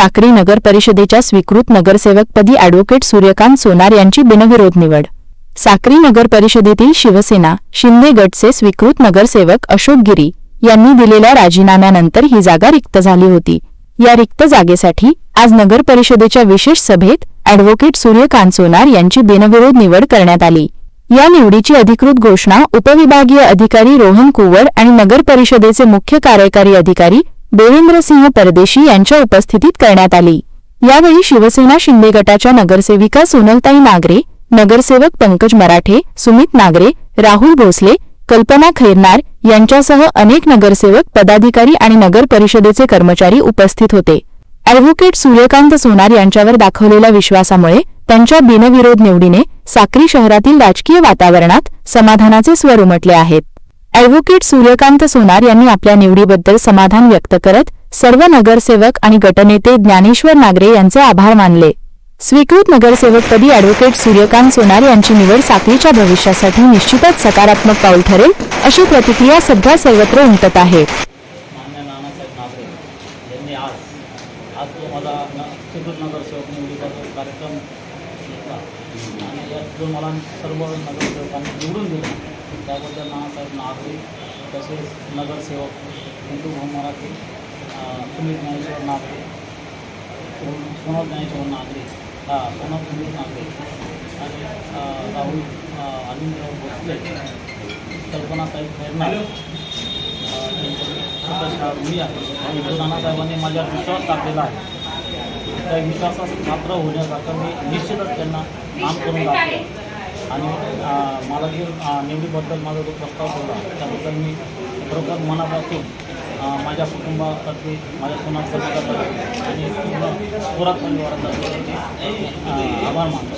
साक्री नगर परिषदेच्या स्वीकृत नगरसेवकपदी अॅडव्होकेट सूर्यकांत सोनार यांची बिनविरोध निवड. साक्री नगर परिषदेतील शिवसेना शिंदे गटचे स्वीकृत नगरसेवक अशोक गिरी यांनी दिलेल्या राजीनाम्यानंतर ही जागा रिक्त झाली होती. या रिक्त जागेसाठी आज नगर परिषदेच्या विशेष सभेत अॅडव्होकेट सूर्यकांत सोनार यांची बिनविरोध निवड करण्यात आली. या निवडीची अधिकृत घोषणा उपविभागीय अधिकारी रोहन कुवड आणि नगर परिषदेचे मुख्य कार्यकारी अधिकारी देवेंद्रसिंह परदेशी यांच्या उपस्थितीत करण्यात आली. यावेळी शिवसेना शिंदे गटाच्या नगरसेविका सोनलताई नागरे नगरसेवक पंकज मराठे सुमित नागरे राहुल भोसले कल्पना खैरनार यांच्यासह अनेक नगरसेवक पदाधिकारी आणि नगर परिषदेचे कर्मचारी उपस्थित होते. अॅडव्होकेट सूर्यकांत सोनार यांच्यावर दाखवलेल्या विश्वासामुळे त्यांच्या बिनविरोध निवडीने साक्री शहरातील राजकीय वातावरणात समाधानाचे स्वर उमटले आहेत. अॅडव्होकेट सूर्यकांत सोनार यांनी आपल्या निवडीबद्दल समाधान व्यक्त करत सर्व नगरसेवक आणि गटनेते ज्ञानेश्वर नागरे यांचे आभार मानले. स्वीकृत नगरसेवकपदी अॅडव्होकेट सूर्यकांत सोनार यांची निवड साखळीच्या भविष्यासाठी निश्चितच सकारात्मक पाऊल ठरेल अशी प्रतिक्रिया सध्या सर्वत्र उमटत आहे. कार्यक्रम आणि यात जो मला सर्व नगरसेवकांनी निवडून दिला त्याबद्दल नानासाहेब नागरे तसेच नगरसेवक हिंदू भाऊ मराठे सुमित ज्ञानेश्वर नागरे सोन- सोनल ज्ञानेश्वर नागरे हा सोनल सुमित नागरे आणि राहुल अरविंदराव भोसले। कल्पनाताई खैरनार आहेत आणि नानासाहेबांनी माझ्यावर विश्वास टाकलेला आहे. त्या विश्वासास पात्र होण्याकरता मी निश्चितच त्यांना काम करून दाखवेन आणि मला जे निवडीबद्दल माझा जो प्रस्ताव ठेवला त्याबद्दल मी खरोखर मनापासून माझ्या कुटुंबातर्फे माझ्या सोनार समाजातर्फे आणि पूर्ण पुरात परिवारातर्फे आभार मानतो.